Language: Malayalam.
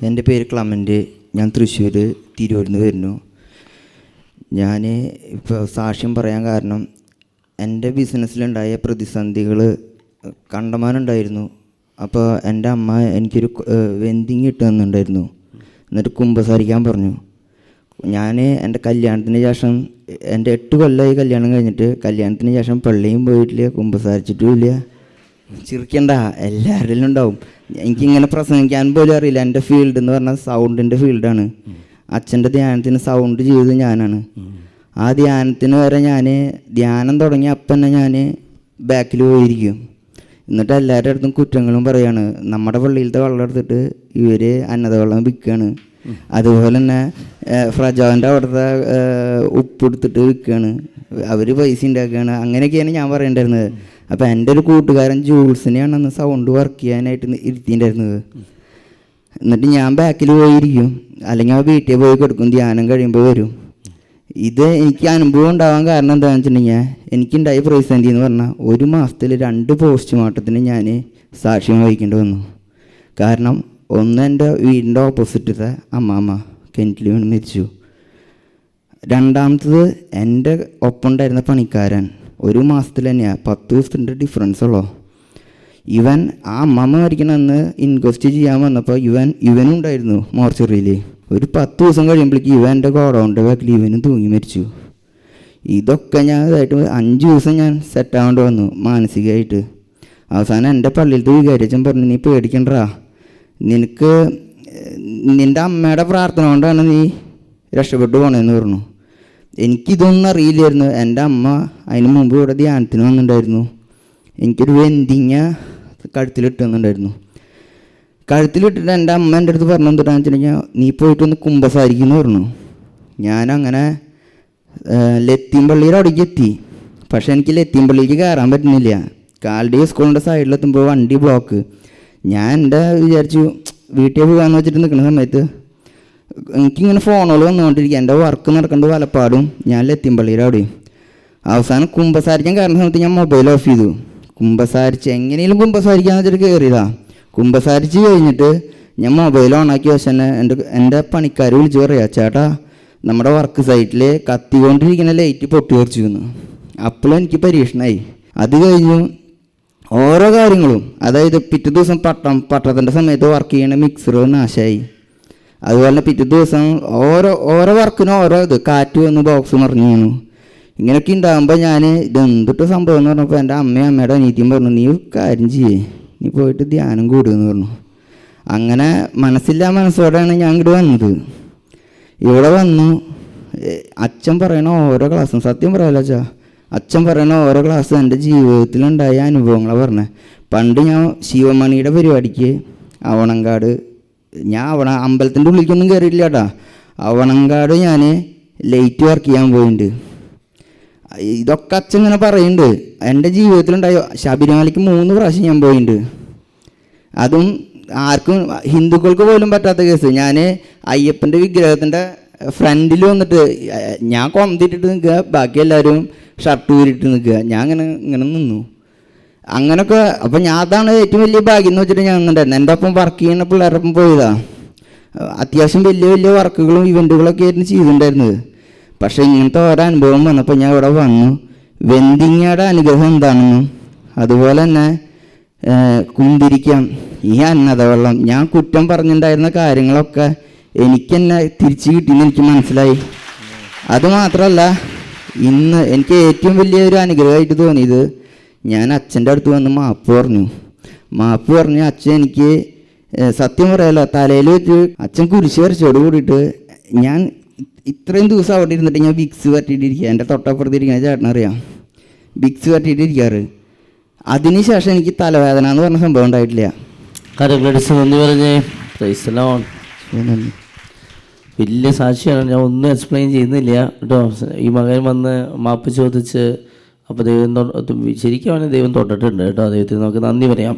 എന്റെ പേര് ക്ലമന്റ്. ഞാൻ തൃശ്ശൂർ തിരൂരിൽ വരുന്നു. ഞാൻ ഇപ്പോൾ സാക്ഷ്യം പറയാൻ കാരണം എന്റെ ബിസിനസ്സിലുണ്ടായ പ്രതിസന്ധികൾ കണ്ടമാനുണ്ടായിരുന്നു. അപ്പോൾ എന്റെ അമ്മ എനിക്കൊരു വെന്തിങ് ഇട്ട് തന്നിട്ടുണ്ടായിരുന്നു എന്നിട്ട് കുമ്പസാരിക്കാൻ പറഞ്ഞു. ഞാൻ എന്റെ കല്യാണത്തിന് ശേഷം എന്റെ എട്ട് കൊല്ലമായി കല്യാണം കഴിഞ്ഞിട്ട് കല്യാണത്തിന് ശേഷം പള്ളിയും പോയിട്ടില്ല കുമ്പസാരിച്ചിട്ടുമില്ല ചിരിക്കണ്ട എല്ലാവരിലും ഉണ്ടാവും. എനിക്കിങ്ങനെ പ്രസംഗിക്കാൻ പോലും അറിയില്ല. എന്റെ ഫീൽഡ് എന്ന് പറഞ്ഞാൽ സൗണ്ടിന്റെ ഫീൽഡാണ് അച്ഛന്റെ ധ്യാനത്തിന് സൗണ്ട് ചെയ്തത് ഞാനാണ്. ആ ധ്യാനത്തിന് വരെ ഞാൻ ധ്യാനം തുടങ്ങി അപ്പം തന്നെ ഞാൻ ബാക്കിൽ പോയിരിക്കും. എന്നിട്ട് എല്ലാവരുടെ അടുത്തും കുറ്റങ്ങളും പറയാണ്. നമ്മുടെ പള്ളിയിലത്തെ വെള്ളം എടുത്തിട്ട് ഇവർ അന്നത വെള്ളം വിൽക്കുകയാണ് അതുപോലെ തന്നെ ഏഹ്, ഫ്രജാവിന്റെ അവിടുത്തെ ഉപ്പ് എടുത്തിട്ട് വിൽക്കുകയാണ് അവർ പൈസ ഉണ്ടാക്കുകയാണ്. അങ്ങനെയൊക്കെയാണ് ഞാൻ പറയേണ്ടിരുന്നത് അപ്പോൾ എന്റെ ഒരു കൂട്ടുകാരൻ ജൂൾസിനെയാണ് അന്ന് സൗണ്ട് വർക്ക് ചെയ്യാനായിട്ട് ഇരുത്തിയിട്ടുണ്ടായിരുന്നത്. എന്നിട്ട് ഞാൻ ബാക്കിൽ പോയിരിക്കും. അല്ലെങ്കിൽ ആ വീട്ടിൽ പോയി കൊടുക്കും. ധ്യാനം കഴിയുമ്പോൾ വരും. ഇത് എനിക്ക് അനുഭവം ഉണ്ടാവാൻ കാരണം എന്താണെന്ന് വെച്ചിട്ടുണ്ടെങ്കിൽ എനിക്കുണ്ടായ പ്രതിസന്ധി എന്ന് പറഞ്ഞാൽ ഒരു മാസത്തിൽ രണ്ട് പോസ്റ്റ്മോർട്ടത്തിന് ഞാൻ സാക്ഷ്യം വഹിക്കേണ്ടി വന്നു. കാരണം ഒന്ന് എന്റെ വീടിന്റെ ഓപ്പോസിറ്റത്തെ അമ്മാമ്മ കിണറ്റിൽ വീണ് മരിച്ചു. രണ്ടാമത്തത് എന്റെ ഒപ്പം ഉണ്ടായിരുന്ന പണിക്കാരൻ. ഒരു മാസത്തിൽ തന്നെയാണ് പത്ത് ദിവസത്തിന്റെ ഡിഫറൻസ് ഉള്ളോ? ഇവൻ ആ അമ്മമ്മ മരിക്കണ അന്ന് ഇൻക്വസ്റ്റ് ചെയ്യാൻ വന്നപ്പോൾ ഇവൻ ഇവനും ഉണ്ടായിരുന്നു മോർച്ചറിയിൽ ഒരു പത്ത് ദിവസം കഴിയുമ്പോഴേക്ക് ഇവന്റെ ഗോഡൗണിന്റെ ബാക്കിൽ ഇവനും തൂങ്ങി മരിച്ചു. ഇതൊക്കെ ഞാൻ ഇതായിട്ട് അഞ്ച് ദിവസം ഞാൻ സെറ്റാവേണ്ടി വന്നു മാനസികമായിട്ട് അവസാനം എന്റെ പള്ളിയിലത്തെ വികാരിച്ചൻ പറഞ്ഞു നീ പേടിക്കണ്ടടാ നിനക്ക് നിന്റെ അമ്മയുടെ പ്രാർത്ഥന കൊണ്ടാണ് നീ രക്ഷപ്പെട്ടു പോണേന്ന് പറഞ്ഞു. എനിക്കിതൊന്നും അറിയില്ലായിരുന്നു. എന്റെ അമ്മ അതിന് മുമ്പ് ഇവിടെ ധ്യാനത്തിന് വന്നിട്ടുണ്ടായിരുന്നു. എനിക്കൊരു വെന്തിങ്ങ കഴുത്തിലിട്ട് തന്നിട്ടുണ്ടായിരുന്നു കഴുത്തിലിട്ടിട്ട് എന്റെ അമ്മ എന്റെ അടുത്ത് പറഞ്ഞു എന്താണെന്ന് വെച്ചിട്ടുണ്ടെങ്കിൽ നീ പോയിട്ടൊന്ന് കുമ്പസാരിക്കുന്നു പറഞ്ഞു. ഞാനങ്ങനെ ലത്തീംപള്ളിയുടെ അവിടേക്ക് എത്തി. പക്ഷെ എനിക്ക് ലത്തീംപള്ളിക്ക് കയറാൻ പറ്റുന്നില്ല. കാലടി സ്കൂളിന്റെ സൈഡിലെത്തുമ്പോൾ വണ്ടി ബ്ലോക്ക് ഞാൻ എന്റെ വിചാരിച്ചു വീട്ടിൽ പോകാമെന്ന് വെച്ചിട്ട് നിൽക്കുന്ന സമയത്ത് എനിക്കിങ്ങനെ ഫോണുകൾ വന്നുകൊണ്ടിരിക്കുക. എന്റെ വർക്ക് നടക്കേണ്ട വലപ്പാടും ഞാൻ ലത്തീംപള്ളിയുടെ അവിടെയും അവസാനം കുമ്പസാരിക്കാൻ കാരണം സമയത്ത് ഞാൻ മൊബൈൽ ഓഫ് ചെയ്തു. കുമ്പസാരിച്ച് എങ്ങനെയും കുമ്പസാരിക്കാന്ന് വെച്ചിട്ട് കയറിയതാ കുമ്പസാരിച്ച് കഴിഞ്ഞിട്ട് ഞാൻ മൊബൈൽ ഓണാക്കി പക്ഷെ തന്നെ എന്റെ എന്റെ പണിക്കാർ വിളിച്ച് പറയാ ചേട്ടാ നമ്മുടെ വർക്ക് സൈറ്റിൽ കത്തിക്കൊണ്ടിരിക്കുന്ന ലൈറ്റ് പൊട്ടി തെറിച്ചിരുന്നു അപ്പോഴും എനിക്ക് പരീക്ഷണമായി അത് കഴിഞ്ഞു ഓരോ കാര്യങ്ങളും അതായത് പിറ്റേ ദിവസം പട്ടം പട്ടത്തിന്റെ സമയത്ത് വർക്ക് ചെയ്യണ മിക്സർ നാശമായി അതുപോലെ പിറ്റേ ദിവസം ഓരോ ഓരോ വർക്കിനും ഓരോ ഇത് കാറ്റ് വന്ന് ബോക്സ് മറിഞ്ഞു ഇങ്ങനെയൊക്കെ ഉണ്ടാകുമ്പോൾ ഞാൻ ഇതെന്തിട്ട് സംഭവം എന്ന് പറഞ്ഞപ്പോൾ എന്റെ അമ്മയും അമ്മയുടെ അനീതിയും പറഞ്ഞു നീ കാര്യം ചെയ്യേ. നീ പോയിട്ട് ധ്യാനം കൂടുമെന്ന് പറഞ്ഞു. അങ്ങനെ മനസ്സില്ലാ മനസ്സോടെയാണ് ഞാൻ ഇങ്ങോട്ട് വന്നത്. ഇവിടെ വന്നു. അച്ഛൻ പറയണ ഓരോ ക്ലാസ്സും സത്യം പറയാലോ അച്ഛാ. അച്ഛൻ പറയണ ഓരോ ക്ലാസ്സും എന്റെ ജീവിതത്തിലുണ്ടായ അനുഭവങ്ങളാണ് പറഞ്ഞത് പണ്ട് ഞാൻ ശിവമണിയുടെ പരിപാടിക്ക് അവണങ്കാട് ഞാൻ അവണ അമ്പലത്തിന്റെ ഉള്ളിലേക്കൊന്നും കയറിയില്ല കേട്ടാ അവണങ്കാട് ഞാൻ ലൈറ്റ് വർക്ക് ചെയ്യാൻ പോയിട്ടുണ്ട് ഇതൊക്കെ അച്ഛൻ ഇങ്ങനെ പറയുന്നുണ്ട് എന്റെ ജീവിതത്തിലുണ്ടായ ശബരിമലയ്ക്ക് മൂന്ന് പ്രാവശ്യം ഞാൻ പോയിട്ടുണ്ട് അതും ആർക്കും ഹിന്ദുക്കൾക്ക് പോലും പറ്റാത്ത കേസ്. ഞാൻ അയ്യപ്പന്റെ വിഗ്രഹത്തിന്റെ ഫ്രണ്ടിൽ വന്നിട്ട് ഞാൻ കൊന്തിട്ടിട്ട് നിൽക്കുക. ബാക്കി എല്ലാവരും ഷർട്ട് ഊരിട്ട് നിൽക്കുക. ഞാൻ അങ്ങനെ ഇങ്ങനെ നിന്നു. അങ്ങനൊക്കെ അപ്പം ഞാൻ അതാണ് ഏറ്റവും വലിയ ഭാഗ്യം എന്ന് വെച്ചിട്ട് ഞാൻ നിന്നിട്ടുണ്ടായിരുന്നു എന്റെ ഒപ്പം വർക്ക് ചെയ്യുന്ന പിള്ളേരുടെ ഒപ്പം പോയതാ. അത്യാവശ്യം വലിയ വലിയ വർക്കുകളും ഇവന്റുകളൊക്കെ ആയിരുന്നു ചെയ്തിട്ടുണ്ടായിരുന്നത്. പക്ഷേ ഇങ്ങനത്തെ ഓരോ അനുഭവം വന്നപ്പോൾ ഞാൻ ഇവിടെ വന്നു. വെന്തിങ്ങയുടെ അനുഗ്രഹം എന്താണെന്നും അതുപോലെ തന്നെ കുന്തിരിക്കാം ഈ അന്നത വെള്ളം. ഞാൻ കുറ്റം പറഞ്ഞിട്ടുണ്ടായിരുന്ന കാര്യങ്ങളൊക്കെ എനിക്ക് തന്നെ തിരിച്ചു കിട്ടിയെന്ന് എനിക്ക് മനസ്സിലായി. അതുമാത്രമല്ല ഇന്ന് എനിക്ക് ഏറ്റവും വലിയൊരു അനുഗ്രഹമായിട്ട് തോന്നിയത് ഞാൻ അച്ഛന്റെ അടുത്ത് വന്ന് മാപ്പ് പറഞ്ഞു. മാപ്പ് പറഞ്ഞ് അച്ഛൻ എനിക്ക് സത്യം പറയാലോ തലയിൽ വെച്ച് അച്ഛൻ കുരിശ് വരച്ചോട് കൂടിയിട്ട് ഞാൻ ഇത്രയും ദിവസം അവിടെ ഇരുന്നിട്ട് ഞാൻ വിക്സ് പറ്റിയിട്ടിരിക്കുക എന്റെ തൊട്ടപ്പുറത്ത് ഇരിക്കുന്ന ചേട്ടനറിയാം വിക്സ് പറ്റിയിട്ടിരിക്കാറ് അതിനുശേഷം എനിക്ക് തലവേദന എന്ന് പറഞ്ഞ സംഭവം ഉണ്ടായിട്ടില്ല. കരങ്ങളടിച്ച് നന്ദി പറഞ്ഞേ. പ്രൈസലോൺ. വലിയ സാക്ഷിയാണ്. ഞാൻ ഒന്നും എക്സ്പ്ലെയിൻ ചെയ്യുന്നില്ല. കേട്ടോ. ഈ മകൻ വന്ന് മാപ്പ് ചോദിച്ച് അപ്പോൾ ദൈവം ശരിക്കും അവനെ ദൈവം തൊട്ടിട്ടുണ്ട് കേട്ടോ. ദൈവത്തിന് നമുക്ക് നന്ദി പറയാം.